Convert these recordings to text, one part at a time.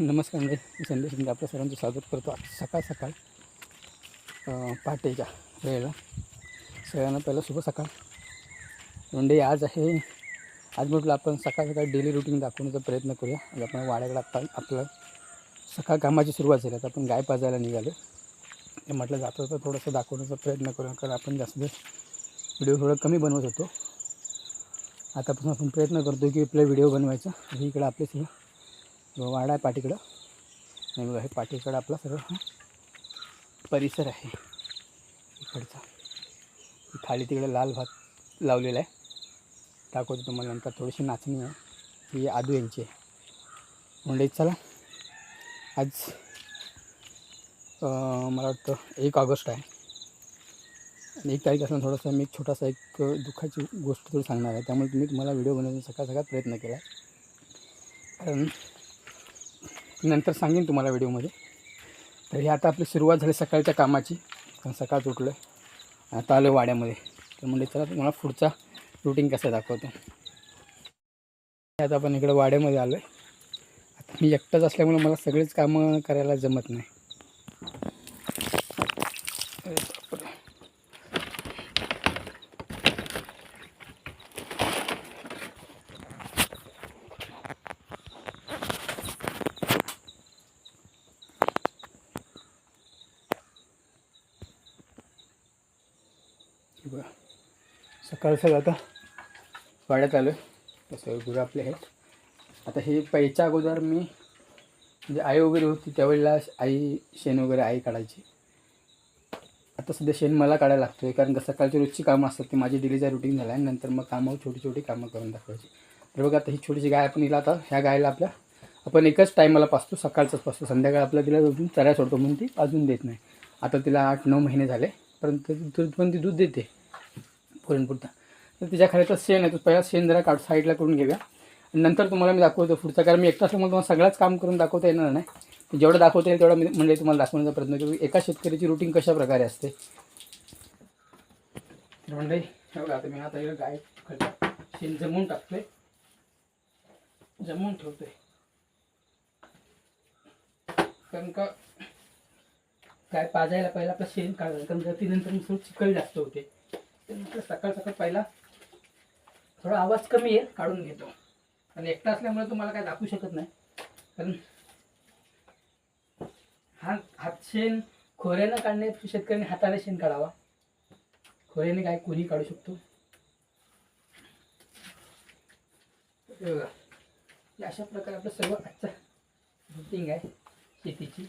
नमस्कार म्हणजे मी संदेश शिंदे आपल्या सर्वांचं स्वागत करतो आज सकाळ सकाळ पहाटेच्या वेळेला. सगळ्यांना पहिलं शुभ सकाळ. म्हणजे आज आहे आज म्हटलं आपण सकाळ सकाळ डेली रुटीन दाखवण्याचा प्रयत्न करूया. आज आपण वाड्याकडे आत्ता आपलं सकाळ कामाची सुरुवात झाली. आता आपण गाय पाजायला निघालो. ते म्हटलं जातो तर थोडंसं दाखवण्याचा प्रयत्न करूया. कारण आपण जास्त व्हिडिओ थोडं कमी बनवत होतो. आतापासून आपण प्रयत्न करतो की आपला व्हिडिओ बनवायचा. इकडे इकडं आपले सगळं वाडा आहे पाठीकडं. आणि बघा हे पाठीकडं आपला सर्व हा परिसर आहे. इकडचा. खाली तिकडे लाल भात लावलेला आहे. दाखवतो तुम्हाला नंतर थोडीशी नाचणी आहे. ही आदू यांची आहे. म्हणजे चला. आज मला वाटतं एक ऑगस्ट आहे. आणि एक तारीख असताना थोडासा मी एक छोटासा एक दुःखाची गोष्ट थोडी सांगणार आहे. त्यामुळे तुम्ही तुम्हाला व्हिडिओ बनवण्याचा सकाळ सकाळ प्रयत्न केला आहे कारण नंतर सांगेन तुम्हाला व्हिडिओमध्ये. तर हे आता आपली सुरुवात झाली सकाळच्या कामाची. कारण सकाळ उठलं आहे आता आलो वाड्यामध्ये. तर म्हणजे चला तुम्हाला पुढचा रुटीन कसं दाखवतो. आता आपण इकडं वाड्यामध्ये आलो आहे आता मी एकटाच असल्यामुळे मला सगळेच कामं करायला जमत नाही. सकाळ सकाळ आता वाड्यात आलो आहे तसं गुरं आपले आहेत. आता हे पहिच्या अगोदर मी म्हणजे आई वगैरे होती त्यावेळेला आई शेण वगैरे आई काढायची. आता सध्या शेण मला काढायला लागतो आहे कारण का सकाळची रोजची कामं असतात ती माझी डेलीचा रुटीन झाला आहे नंतर मग कामं छोटी छोटी कामं करून दाखवायची. तर बघा आता ही छोटीशी गाय आपण हिला आता ह्या गायला आपल्या आपण एकच टायमाला पाचतो सकाळचाच पाचतो. संध्याकाळ आपल्या तिला अजून चऱ्या सोडतो म्हणून ती अजून देत नाही. आता तिला आठ नऊ महिने झाले परंतु दूध पण ती दूध देते. पुरणपुरता तर तिच्या खाली तर शेण आहे. तो पहिला शेण जरा काढ साईडला करून घेऊया. नंतर तुम्हाला मी दाखवतो पुढचा. कारण मी एकटा असल्यामुळे तुम्हाला सगळंच काम करून दाखवता येणार नाही. जेवढं दाखवता येईल तेवढं मी म्हणजे तुम्हाला दाखवण्याचा प्रयत्न करू. एका शेतकऱ्याची रुटीन कशा प्रकारे असते? तर म्हणजे आता मी आता गाय शेण जमवून टाकतोय. जमवून ठेवतोय. कारण का काय पाजायला पहिला आपलं शेण काढायला कारण गतीनंतर मग थोडं चिकल जास्त होते. त्यानंतर सकाळ सकाळ पहिला थोडा आवाज कमी आहे काढून घेतो. आणि एकटा असल्यामुळे तुम्हाला काय दाखवू शकत नाही. कारण हात हात शेण खोऱ्यानं काढणे शेतकऱ्यांनी हाताने शेण काढावा. खोऱ्याने काय कोणी काढू शकतो? बघा. अशा प्रकारे आपलं सर्व आजचा रुटीन आहे शेतीची.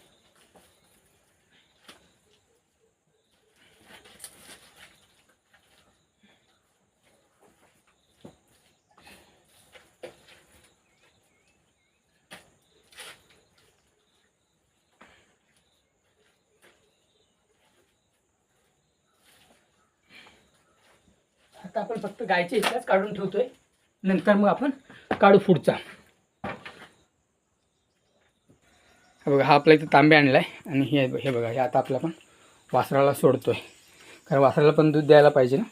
आता आपण फक्त गायचे हिस्साच काढून ठेवतोय. नंतर मग आपण काढू पुढचा. बघा हा आपला इथं तांबे आणला आहे आणि हे हे बघा हे आता आपलं आपण वासराला सोडतोय. कारण वासराला पण दूध द्यायला पाहिजे ना.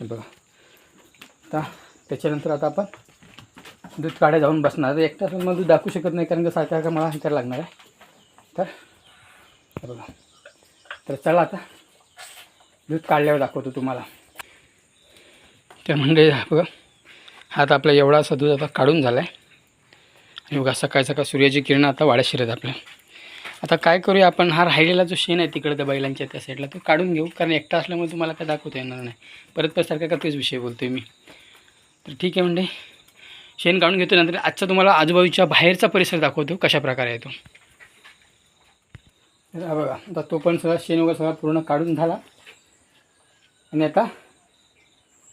हे बघा. आता त्याच्यानंतर आता आपण दूध काढायला जाऊन बसणार. तर एकटा मग दूध दाखवू शकत नाही कारण का सारखं का मला हे करायला लागणार आहे. तर बघा. तर चला आता दूध काढल्यावर दाखवतो तुम्हाला. तर म्हणजे बघा. हा आपला एवढा असा दूध आता काढून झाला आहे आणि बघा सकाळ सकाळ सूर्याची किरणं आता वाड्या शिरत आपल्या. आता काय करूया आपण? हा राहिलेला जो शेण आहे तिकडे त्या बैलांच्या त्या साईडला तो काढून घेऊ. कारण एकटा असल्यामुळे तुम्हाला काय दाखवता येणार नाही. परत परत सारखा का तेच विषय बोलतो आहे मी? तर ठीक आहे म्हणजे शेण काढून घेतो नंतर आजचा तुम्हाला आजूबाजूच्या बाहेरचा परिसर दाखवतो कशा प्रकारे आहे तो. तर बघा आता तो पण सगळा शेण वगैरे सगळा पूर्ण काढून झाला. आणि आता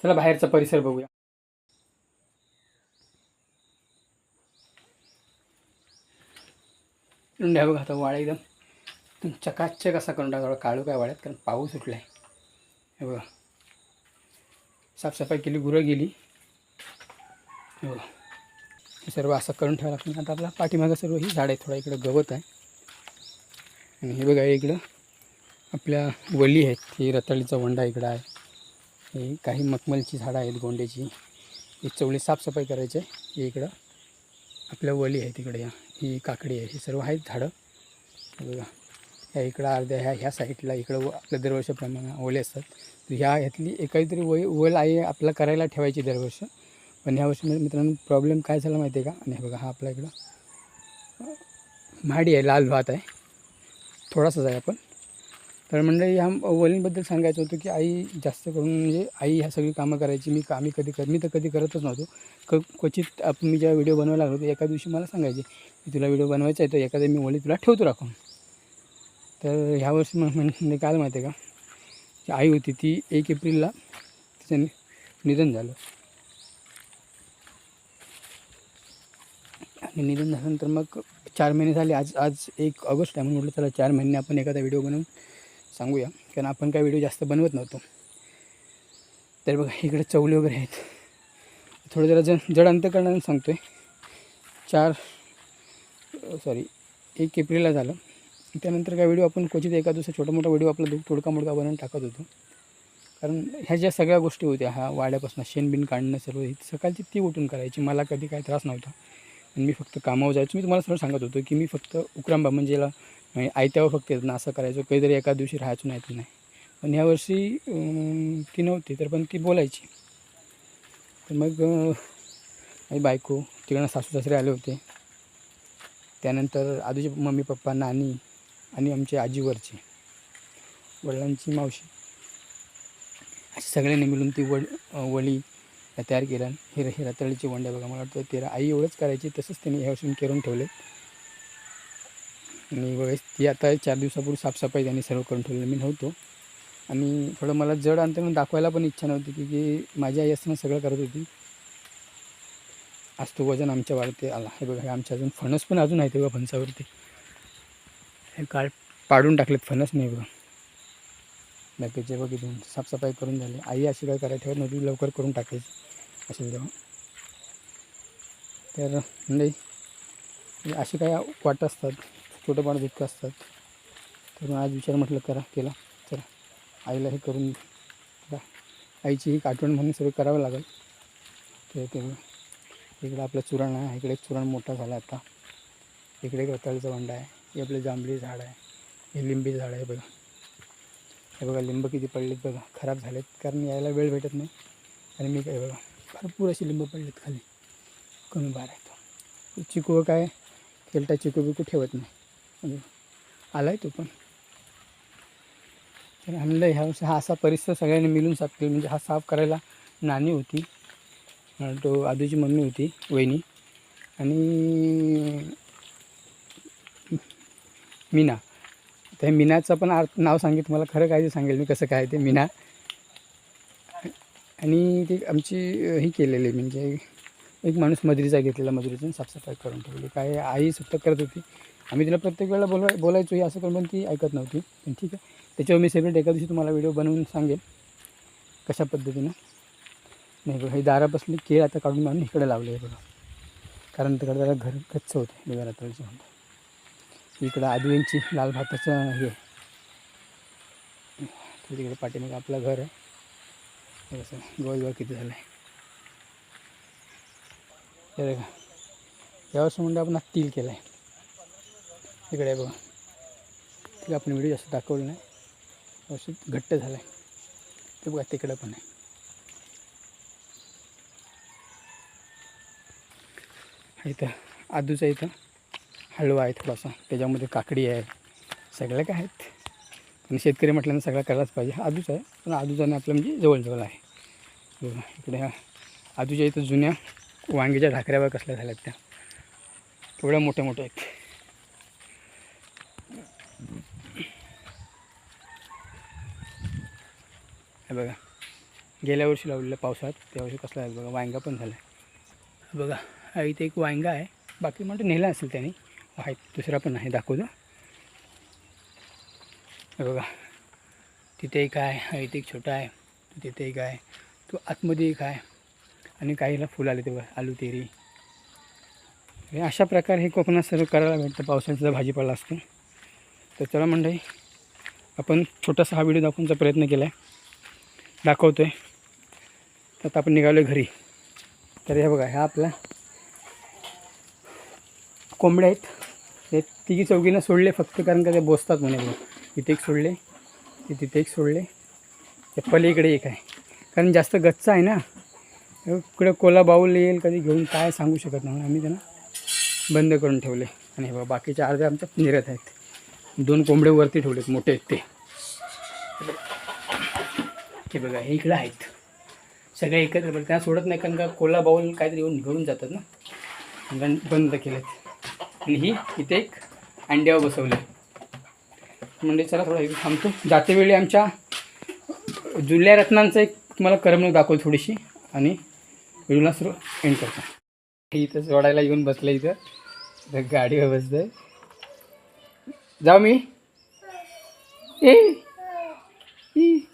चला बाहेरचा परिसर बघूया. ह्या बघा आता वाडा एकदम. एकदम चकाचक असा करून टाका. काळू काय वाड्यात कारण पाऊस उठला आहे हे बघा. साफसफाई केली गुरं गेली. हे बघा. हे सर्व असं करून ठेवावं लागतं. आता आपला पाठीमागं सर्व ही झाड आहे थोडा इकडं गवत आहे. आणि हे बघा इकडं आपल्या वली आहेत. ही रताळीचा वंडा इकडं आहे. हे काही मखमलची झाडं आहेत गोंड्याची. ही चवळी साफसफाई करायची. आहे हे इकडं आपल्या वली आहे तिकडे या. ही काकडी आहे. ही सर्व आहेत झाडं. बघा. ह्या इकडं अर्ध्या ह्या ह्या साईडला इकडं व आपल्या दरवर्षाप्रमाणे ओले असतात. तर ह्या ह्यातली एकाहीतरी वय वल आहे आपल्याला करायला ठेवायची दरवर्ष. पण ह्या वर्षी मित्रांनो प्रॉब्लेम काय झाला माहिती आहे का? आणि बघा हा आपला इकडं माडी आहे लाल भात आहे. थोडासाच आहे आपण. तर म्हणजे ह्या वलींबद्दल सांगायचं होतं की आई जास्त करून म्हणजे आई ह्या सगळी कामं करायची. मी कामी कधी कर मी तर कधी करतच नव्हतो. क क्वचित आपण मी जेव्हा व्हिडिओ बनवायला लागलो तर एका दिवशी मला सांगायचे की तुला व्हिडिओ बनवायचा आहे तर एखाद्या मी वळी तुला ठेवतो राखून. तर ह्या वर्षी मग म्हणजे काय माहिती आहे का आई होती ती एक एप्रिलला तिचं निधन झालं. आणि निधन झाल्यानंतर मग चार महिने झाले. आज आज एक ऑगस्ट आहे म्हणून म्हटलं चला चार महिने आपण एखादा व्हिडिओ बनवून सांगूया. कारण आपण काय व्हिडिओ जास्त बनवत नव्हतो. तर बघा इकडे चवले वगैरे आहेत. थोडं जरा जण जड अंतकरणाने सांगतो आहे चार सॉरी एक एप्रिलला झालं. त्यानंतर काय व्हिडिओ आपण क्वचित एका दुसरा छोटा मोठा व्हिडिओ आपला दु- तोडका मोडका बनवून टाकत होतो. कारण ह्या ज्या सगळ्या गोष्टी होत्या ह्या वाड्यापासून शेणबिन काढणं सर्व सकाळची ती उठून करायची. मला कधी काय त्रास नव्हता. आणि मी फक्त कामावर जायचो. मी तुम्हाला सर्व सांगत होतो की मी फक्त उकरांबा म्हणजे याला म्हणजे आयत्यावर फक्त येत ना असं करायचो. काहीतरी एका दिवशी राहायचो नाही तर नाही. पण ह्या वर्षी ती नव्हती तर पण ती बोलायची. तर मग माझी बायको तिकडनं सासू सासरे आले होते. त्यानंतर आधीचे मम्मी पप्पा नानी आणि आमचे आजीवरचे वडिलांची मावशी. असे सगळ्यांनी मिळून ती वड वळी तयार केल्या. हे हे रताळीची वंड्या बघा मला वाटतं तेरा आई एवढंच करायची तसंच त्यांनी ह्या वर्षी करून ठेवले आणि बघा ती आता चार दिवसापूर्वी साफसफाई त्यांनी सर्व करून ठेवलेलं मी नव्हतो. आणि थोडं मला जड अंतर दाखवायला पण इच्छा नव्हती की की माझी आई असताना सगळं करत होती. आज तो वजन आमच्या वाढते आला. हे बघा हे आमच्या अजून फणस पण अजून आहे ते बघा फणसावरती. हे काळ पाडून टाकलेत फणस नाही बघा. बाकीचे बघितून साफसफाई करून झाली. आई अशी काय करायला ठेवत नव्हती लवकर करून टाकायची. असेल तेव्हा तर म्हणजे अशी काय वाट असतात. छोटं पाणी जितकं असतात. तर मग आज विचार म्हटलं करा केला. चला आईला हे करून आईची ही आठवण म्हणून सगळं करावं लागेल. ते ते इकडं आपलं चुरण आहे. इकडे एक चुरण मोठा झाला आता. इकडे एक रताळीचा वंडा आहे. हे आपलं जांभळी झाड आहे. हे लिंबी झाड आहे बघा. हे बघा लिंब किती पडलेत बघा. खराब झालेत. कारण यायला वेळ भेटत नाही. आणि मी काय बघा भरपूर असे लिंब पडलेत खाली. कमी बार आहेत. चिकू काय केलटा चिकू बिकू ठेवत नाही. म्हणजे आला आहे तो पण. तर आणलं ह्या हा असा परिसर सगळ्यांनी मिळून साफ केला म्हणजे हा साफ करायला नानी होती तो आदूची मम्मी होती वहिनी आणि मीना. त्या मीनाचं पण अर्थ नाव सांगितलं मला खरं काय ते सांगेल मी कसं काय ते मीना. आणि ती आमची ही केलेली म्हणजे एक माणूस मजुरीचा घेतलेला मजुरीचा साफसफाई करून ठेवली. काय आई सुट्ट करत होती आम्ही तिला प्रत्येक वेळेला बोलवाय बोलायचो हे असं करून पण ती ऐकत नव्हती. पण ठीक आहे. त्याच्यावर मी सेपरेट एका दिवशी तुम्हाला व्हिडिओ बनवून सांगेन कशा पद्धतीनं? नाही बघा हे दारापासून केळ आता काढून आम्ही इकडे लावले आहे बघा. कारण तिकडे त्याला घर गच्च होते वेगळ्या रात्रीचं म्हणतो इकडं आदू लाल भाताचं हे. तिकडे पाठीमागे आपलं घर आहे. असं कसं गोल गोल किती झालं आहे बघा. यावर्षी म्हणजे आपण आज तिल केलं आहे इकडे बघा. तिला आपण व्हिडिओ जास्त दाखवलं नाही. व्यवस्थित घट्ट झालं आहे ते बघा तिकडं पण आहे. इथं आदूचा इथं हळवा आहे थोडासा. त्याच्यामध्ये काकडी आहे. सगळं काय आहेत. पण शेतकरी म्हटल्यानं सगळं करायलाच पाहिजे. आदूच आहे पण आदूचाने आपलं म्हणजे जवळजवळ आहे. बघा, इकडे ह्या आदूच्या इथं जुन्या वांगीच्या ढाकऱ्यावर कसल्या झाल्यात त्या. केवढ्या मोठ्या मोठ्या आहेत. हे बघा. गेल्या वर्षी लावलेलं पावसात त्या वर्षी कसला आहे बघा वांगा पण झाला. आहे बघा हा इथे एक वांगा आहे. बाकी म्हणतो नेला असेल त्याने. आहे दुसरा पण आहे दाखवतो. हे बघा. तिथे एक आहे हा इथे एक छोटा आहे. तिथे एक आहे. तो आतमध्ये एक आहे. आणि काहीला फुल आले तेव्हा आलू तेरी. अशा प्रकारे हे कोकणात सर्व करायला भेटतं. पावसाचा भाजीपाला असतो. तर चला मंडळी आपण छोटासा हा व्हिडिओ दाखवण्याचा प्रयत्न केला आहे दाखवतो आहे तर आता आपण निघालो घरी. तर हे बघा ह्या आपला कोंबड्या आहेत. हे तिघी चौघीनं सोडले फक्त कारण का ते बोसतात म्हणे इथे एक सोडले ते तिथे एक सोडले. ते पलीकडे एक आहे. कारण जास्त गच्चा आहे ना. इकडे कोला बाऊल येईल कधी घेऊन काय सांगू शकत नाही. आम्ही त्यांना बंद करून ठेवले. आणि हे बघा बाकीचे अर्धे आमच्या निरत आहेत. दोन कोंबडे वरती ठेवलेत मोठे आहेत ते. हे बघा हे इकडं आहेत. सगळे एकत्र बरं त्या सोडत नाही कारण का कोला बाऊल काहीतरी येऊन घेऊन जातात ना. बंद केलेत. आणि ही इथे एक अंड्यावर बसवले. म्हणजे चला थोडं इथे थांबतो. जाते वेळी आमच्या जुल्या रत्नांचं एक तुम्हाला करमणूक दाखवतो थोडीशी. आणि व्हिडिओला सुरू एंड करतो. हे इथं सोडायला येऊन बसलं इथं गाडीवर बसतंय. Dummy? Eh? Eh?